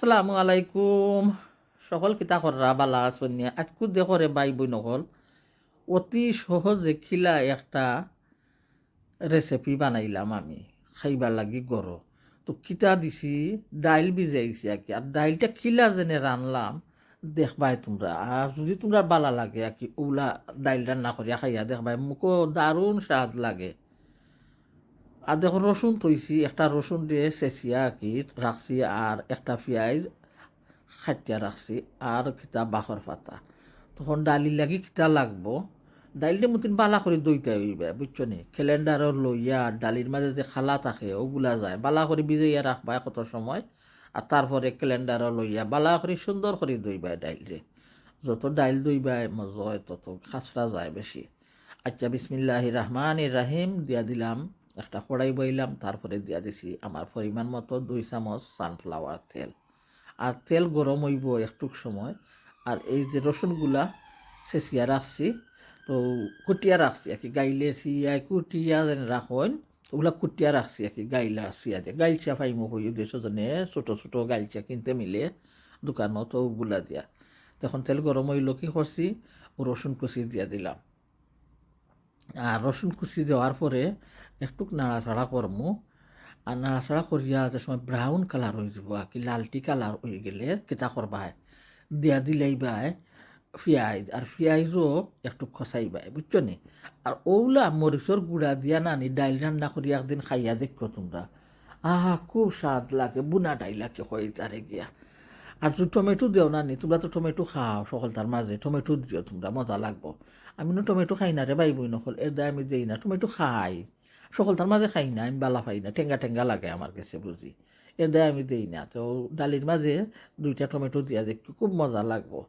আসসালামু আলাইকুম সকল কিতা কররা বালা আসনিয়া আজকু দেখরে বাই বই নকল। অতি সহজে খিলা একটা রেসিপি বানাইলাম আমি। খাইবার লাগি গরো। তো কিতা দিছি? ডাইল ভিজাইছি আর কি আর ডাইলটা খিলা যেনে রানলাম, দেখবাই তোমরা। আর যদি তোমরা বালা লাগে আর কি ওলা ডাইল রান্না করিয়া খাইয়া দেখবাই। মুখও দারুণ স্বাদ লাগে। আর দেখো রসুন তৈছি একটা রসুন দিয়ে চেঁচিয়া কি রাখছি আর একটা পেঁয়াজ খাটিয়া রাখছি আর কিতা বাখর পাতা। তখন ডালি লাগি কিতা লাগবো? ডাইলটা মতন বালা করে দইতে হইবে, বুঝছ নি? ক্যালেন্ডারও লইয়া ডালির মাঝে যে খালা থাকে, ওগুলা যায়, বালা করে ভিজাইয়া রাখবা কত সময় আর তারপরে ক্যালেন্ডারও লইয়া বালা করে সুন্দর করে দইবা ডাইলরে যত ডাইল দইবাই মজা হয়, তত খাসরা যায় বেশি। আচ্ছা বিসমিল্লাহ রহমান রাহিম, দিয়া দিলাম। একটা কড়াই বইলাম, তারপরে দিয়া দিছি আমার পরিমাণ মতো দুই চামচ সানফ্লাওয়ার তেল। আর তেল গরম হইব একটুক সময়, আর এই যে রসুনগুলা চেঁচিয়া রাখছি, তো কুটিয়া রাখছি আর কি গাইলে চিয়া কুটিয়া যেন রাখেন, ওগুলা কুটিয়া রাখছি আর কি গাইলা চিয়া দিয়ে। গাইলচা ফাইমো হই দেশজনে ছোটো ছোটো গাইলচা কিনতে মিলে দোকানত ওগুলা দিয়া। তখন তেল গরম হইল, কি করছি? রসুন কুচি দিয়া দিলাম। আর রসুন কুচি দেওয়ার পরে একটু নাড়াচাড়া করমু। আর নাড়াচাড়া করিয়া যে সময় ব্রাউন কালার হয়ে যাব, কি লালটি কালার হয়ে গেলে কেতা করবাই দিয়া দিলেই বাই, পিঁয়াজ আর পিঁয়াজও একটু খসাইবাই বুঝছ নি আর ওগুলা মরিচর গুঁড়া দিয়া নানি ডাইল রান্না করি একদিন খাইয়া দেখো তোমরা। আহা, খুব স্বাদ লাগে বুনা ডাইলাকে হয় তারে গিয়া। আর তুই টমেটো দিও না নি তোমরা তো টমেটো খাও সকলটার মাঝে টমেটো দিও তোমরা, মজা লাগবো। আমি নো টমেটো খাই না রে বাই বই নকল এর দায় আমি দিই না, টমেটো খাই। সকলটার মাঝে খাই না, আমি বালা পাই না টেঙ্গা টেঙ্গা লাগে আমার কাছে বুঝি। দায় আমি দিই না, তো ডালির মাঝে দুইটা টমেটো দিয়া দেখি খুব মজা লাগবো।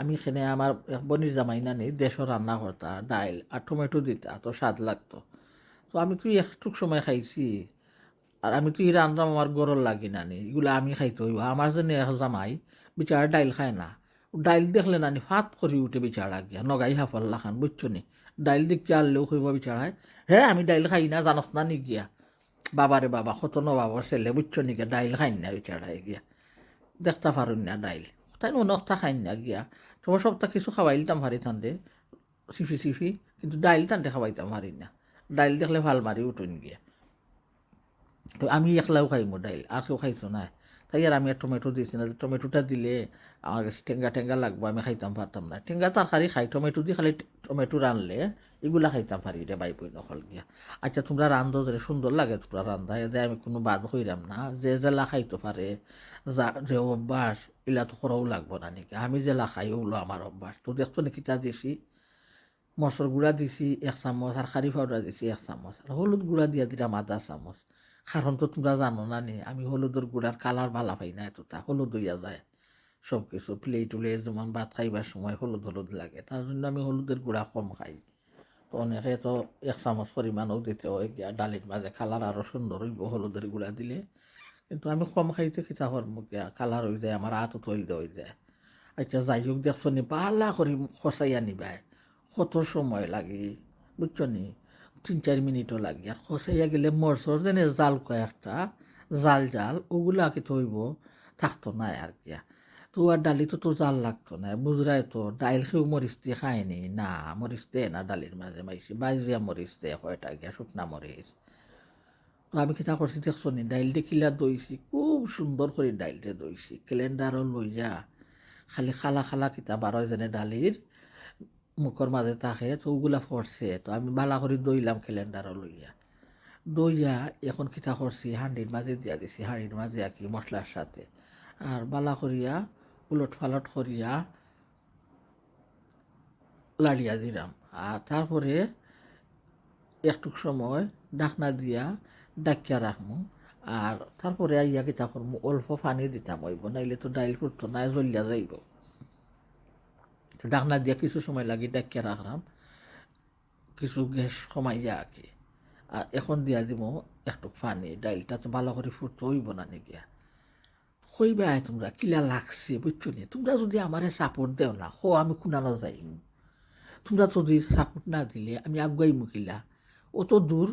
আমি এখানে আমার বনির জামাই নানি দেশও রান্না করতা ডাইল আর টমেটো দিতা, তো স্বাদ লাগতো। তো আমি তুই একটুক সময় খাইছি, আর আমি তুই রান্না আমার গরল লাগি নানি, এগুলো আমি খাইতে হইব। আমার জন্য এক জামাই বিচারা ডাইল খায় না, ডাইল দেখলে নানি ফাত করি উঠে বিচারা গিয়া, নগাই হাফল্লা খান, বুঝছ নি? ডাইল দিক চাললেও হইব বিচারায় হে, আমি ডাইল খাই না জানস না নি গিয়া বাবারে বাবা কত নবাবর ছেলে বুঝছ নি গিয়া ডাইল খাই না বিচারায় গিয়া দেখতে পারুন না ডাইল তাই ননকটা খাই না গিয়া তোমার সপ্তাহ কিছু খাওয়াইলতাম ভারি টানতে সিফি সিফি কিন্তু ডাইল টানতে খাওয়াইতাম ভারি না। ডাইল দেখলে ভালো মারি উঠুন গিয়া তো আমি একলাও খাইমো ডাইল আর কেউ খাইতো না তাই আর আমি আর টমেটো দিয়েছি না। টমেটোটা দিলে আমার কাছে টেঙ্গা টেঙ্গা লাগবো, আমি খাইতাম পারতাম না। টেঙ্গা তরকারি খাই, টমেটো দিয়ে খালি টমেটো রানলে এগুলা খাইতাম পারি রে বাই বই নকল গিয়া। আচ্ছা তোমরা রান্ধো যে, সুন্দর লাগে তোমরা রান্ধা। এদের আমি কোনো বাদ হইরাম না। যে জেলা খাইতে পারে, যা যে অভ্যাস, এলা তো করাও লাগবো না নাকি? আমি জেলা খাই, ওগুলো আমার অভ্যাস। তো দেখতো নাকি তা দিছি মশর গুঁড়া দিছি, এক চামচ, আর খারি পাউডার দিছি, এক চামচ। আর হলুদ গুঁড়া দিয়া দিলাম আধা চামচ। কারণ তো তোমরা জানো না নি? আমি হলুদের গুঁড়ার কালার ভালা পাই না এতটা, হলুদ হইয়া যায়। সব কিছু প্লেট উলের যেমন ভাত খাইবার সময় হলুদ হলুদ লাগে, তার জন্য আমি হলুদের গুঁড়া কম খাই। তো অনেকে তো এক চামচ পরিমাণও দিতে হয় ডালির মাঝে কালার আরও সুন্দর হইব হলুদের গুঁড়া দিলে। কিন্তু আমি কম খাইতে খিতা গিয়া, কালার হয়ে যায়, আমার হাতও তৈলতে হয়ে যায়। আচ্ছা যাই হোক দেখছ নি পালা করে খসাই আনিবাই কত সময় লাগে? বুঝছ নি? তিন চার মিনিটও লাগে। আর খসাইয়া গেলে মরচর যেনে জাল কয়েকটা, জাল জাল, ওগুলা কি থইব থাকতো না আর কি। তো আর ডালি তো জাল লাগতো না বুঝরাই তো ডাইল খেয়েও মরিচ দিয়ে খায়নি। না, মরিচ দেয় না ডালির মাঝে মাইছি বাজরিয়া মরিচ দেয় কয়টা গিয়া, শুকনা মরিচ। তো আমি কিতা করছি দেখছ নি, ডাইলটা কিলা দইছি, খুব সুন্দর করে ডাইলটা দইছি ক্যালেন্ডারও লইয়া, খালি খালা খালা কিতা বারো জনে ডালির মুখর মাঝে থাকে, তো ওগুলা পড়ছে তো আমি বালা করে দইলাম ক্যালেন্ডারও লইয়া দইয়া এখন কিতা করছি হাঁড়ির মাঝে দিয়া দিছি হাঁড়ির মাঝে আর কি মশলার সাথে। আর বালা করিয়া উলট ফালট করিয়া লাড়িয়া দিলাম আর তারপরে একটু সময় ডাকনা দিয়া ডাকিয়া রাখমু আর তারপরে আইয়া কিতা করমু অল্প পানি দিতাম হইব নাইলে তো ডাইল করতো না জ্বলিয়া যাইব। ডাকনা দিয়া কিছু সময় লাগি ডাকিয়া রাখলাম। কিছু গ্যাস কমাইয়া আর কি আর এখন দিয়া দিব একটু পানি, ডাইলটা তো ভালো করে ফুটতে হইব না নিগিয়া। কইবা তোমরা, কিলা লাগছে বুঝছ নি? তোমরা যদি আমারে সাপোর্ট দেও না, হো, আমি খুনানো যাইম? তোমরা যদি সাপোর্ট না দিলে আমি আগুয়াই মুখিলা অত দূর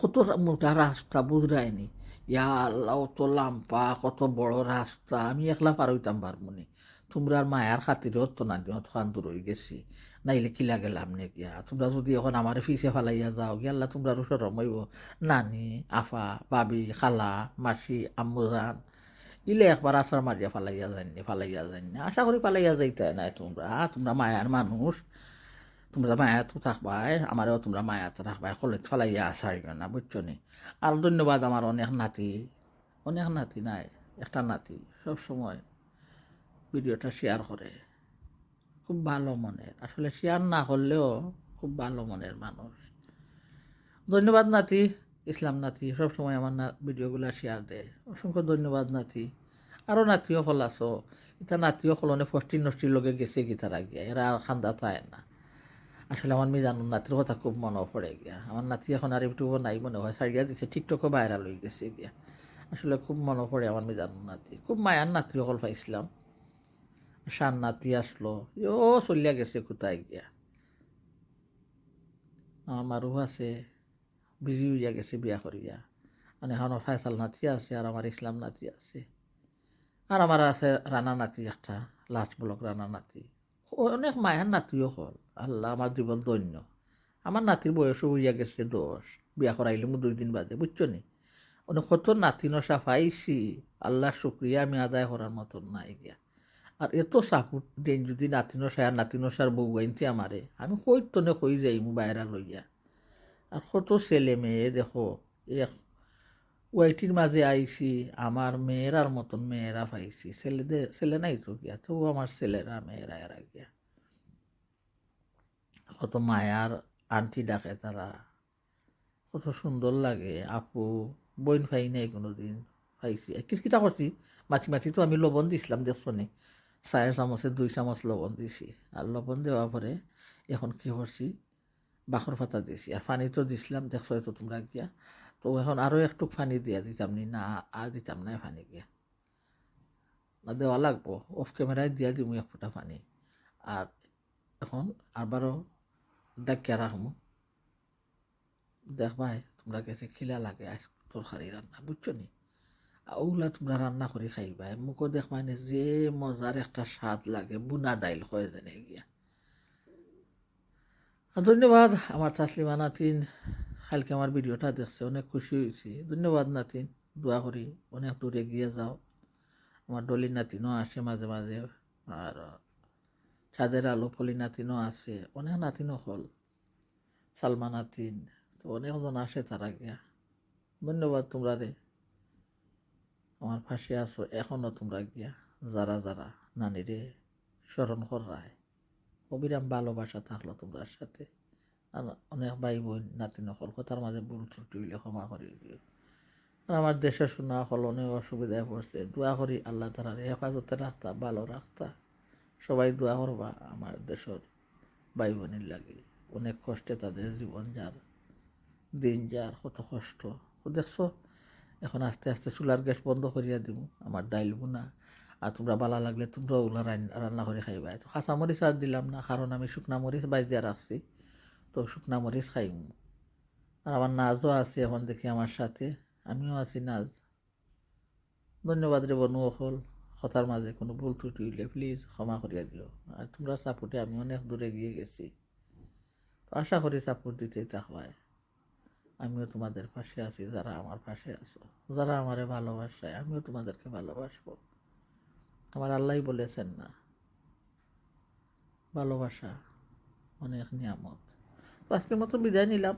কত মোটা রাস্তা বুঝরায়নি ইয়া আল্লাহ অত লাম্পা, কত বড় রাস্তা আমি একলা পার হইতাম পারমনি তোমরা মায়ার খাতিরে অত না অত খান দূর হয়ে গেছি। নাইলে কিলা গেলাম নে গিয়া? তোমরা যদি এখন আমার ফিসে ফালাইয়া যাও, গিয়া আল্লাহ তোমরা সরম হইব। নানি, আফা, বাবি, খালা, মাসি আম্মুজান ইলে একবার আসার মারিয়া ফালাইয়া যায়নি ফালাইয়া যায়নি আশা করি ফালাইয়া যাইতে নাই তোমরা। তোমরা মায়ার মানুষ। তোমরা মায়া তো থাকবাই, আমারও তোমরা মায়াতে রাখবাই কলেজ ফালাইয়া আসার না, বুঝছ নি? আর ধন্যবাদ আমার অনেক নাতি। অনেক নাতি নাই, একটা নাতি সব সময় ভিডিওটা শেয়ার করে। খুব ভালো মনের। আসলে শেয়ার না করলেও খুব ভালো মনের মানুষ। ধন্যবাদ নাতি, ইসলাম নাতি, সবসময় আমার না ভিডিওগুলো শেয়ার দেয়। অসংখ্য ধন্যবাদ নাতি। আরও নাতিও হল আছো। এটা নাতিও হলনে ফষ্টি নষ্টির লগে গেছে গীতার গিয়া এরা আর খান্দা তাই না। আসলে আমার মেয়ে জানো নাতির কথা খুব মনে পড়ে গিয়া। আমার নাতি এখন আর ইউটিউবও নাই মনে হয়। সারিয়া দিছে, টিকটকও ভাইরাল হয়ে গেছে গিয়া। আসলে খুব মনে পড়ে আমার মেয়ে জানো নাতি। খুব মায়ার নাতি অকল পাইছিলাম সার নাতি আসলো ও চলিয়া গেছে কোথায় গিয়া? আমার মারু আছে, বিজি হইয়া গেছে বিয়া করিয়া। মানে এখন ফায়সাল নাতি আছে আর আমার ইসলাম নাতি আছে। আর আমার আছে রানা নাতি একটা লাস্ট ব্লক রানা নাতি। অনেক মায়ের নাতিও হল। আল্লাহ আমার জীবন দৈন্য আমার নাতির বয়সও হইয়া গেছে দশ। বিয়া করাইলে মু দুই দিন বাদে, বুঝছ নি? অনেক কত নাতি নশা পাইছি। আল্লাহ শুক্রিয়া, আমি আদায় করার মতন নাই গিয়া। আর এত সাপোর্ট দেন যদি নাতি নশায় আর নাতি নশার বউ আইনতে আমারে। আমি কই তনে কই যাই মু বাইরা লইয়া। আর কত ছেলে মেয়ে, দেখো, এক ওয়াইটির মাঝে আইছি, আমার মেয়েরার মতন মেয়েরা পাইছি। ছেলেদের, ছেলে নাই তো গিয়া তবু আমার ছেলেরা মেয়েরা এরা গিয়া। কত মায়ার আন্টি ডাকে তারা। কত সুন্দর লাগে, আপু বইন পাই নাই কোনো দিন পাইছি। কিস কিতা করছি মাছি মাছি তো আমি লবণ দিছিলাম দেখছ নি চায়ের চামচে দুই চামচ লবণ দিছি। আর লবণ দেওয়ার পরে এখন কি করছি? বাখর পাতা দিছি। আর পানি তো দিছিলাম, দেখছ তো তোমরা গিয়া। তো এখন আরও একটু পানি দিয়া দিতাম নি, না আর দিতাম না পানি গিয়া। না, দেওয়া লাগবো। অফ ক্যামেরায় দিয়া দিব এক ফুটা পানি। আর এখন আবারও ডাকিয়া রাখব দেখবাই তোমরা গেছে খিলা লাগে আজ তরকারি রান্না বুঝছ নি? ওগুলা তোমরা রান্না করে খাইবাই মুখও দেখবাই না যে মজার একটা স্বাদ লাগে, বুনা ডাইল হয়ে জানে গিয়া। ধন্যবাদ আমার তাসলিমা নাতিন। কালকে আমার ভিডিওটা দেখছে, অনেক খুশি হয়েছি ধন্যবাদ নাতিন দোয়া করি অনেক দূরে গিয়ে যাও। আমার ডলি নাতিনও আসে মাঝে মাঝে আর চাঁদের আলো ফলি নাতিনও আছে, অনেক নাতিনও হল। সালমা নাতিন, তো অনেকজন আসে তারা গিয়া ধন্যবাদ তোমরা রে আমার ফাঁসে আছো এখনও তোমরা গিয়া যারা যারা নানিরে স্মরণ করায়। অবিরাম ভালোবাসা থাকল তোমরা সাথে। আর অনেক ভাই বোন নাতি নকল কথার মাঝে ভুল ত্রুটি হইলে ক্ষমা করি আর আমার দেশে শোনা হল অনেক অসুবিধায় পড়ছে। দোয়া করি আল্লাহ তালার হেফাজতে রাখতা ভালো রাখতা। সবাই দোয়া করবা আমার দেশের ভাই বোনের লাগে। অনেক কষ্টে তাদের জীবন যার, দিন যার, কত কষ্ট। দেখছ এখন আস্তে আস্তে চুলার গ্যাস বন্ধ করিয়া দিব, আমার ডাইল বুনা। আর তোমরা বালা লাগলে তোমরা ওগুলো রান্না করে খাইবা। তো কাঁচা মরিচ আর দিলাম না, কারণ আমি শুকনা মরিচ বাইজে রাখছি তো শুকনা মরিচ খাইম। আর আমার নাজও আছে এখন দেখি আমার সাথে, আমিও আছি নাজ। ধন্যবাদ রে বনু অকল, কথার মাঝে কোনো ভুল ত্রুটি হইলে প্লিজ ক্ষমা করিয়া দিও। আর তোমরা সাপোর্টে আমি অনেক দূরে গিয়ে গেছি। তো আশা করি সাপোর্ট দিতেই থাকবায় আমিও তোমাদের পাশে আছি, যারা আমার পাশে আছো। যারা আমারে ভালোবাসায় আমিও তোমাদেরকে ভালোবাসবো। আমার আল্লাহ বলেছেন না, ভালোবাসা অনেক নিয়ামত। আজকের মতো বিদায় নিলাম।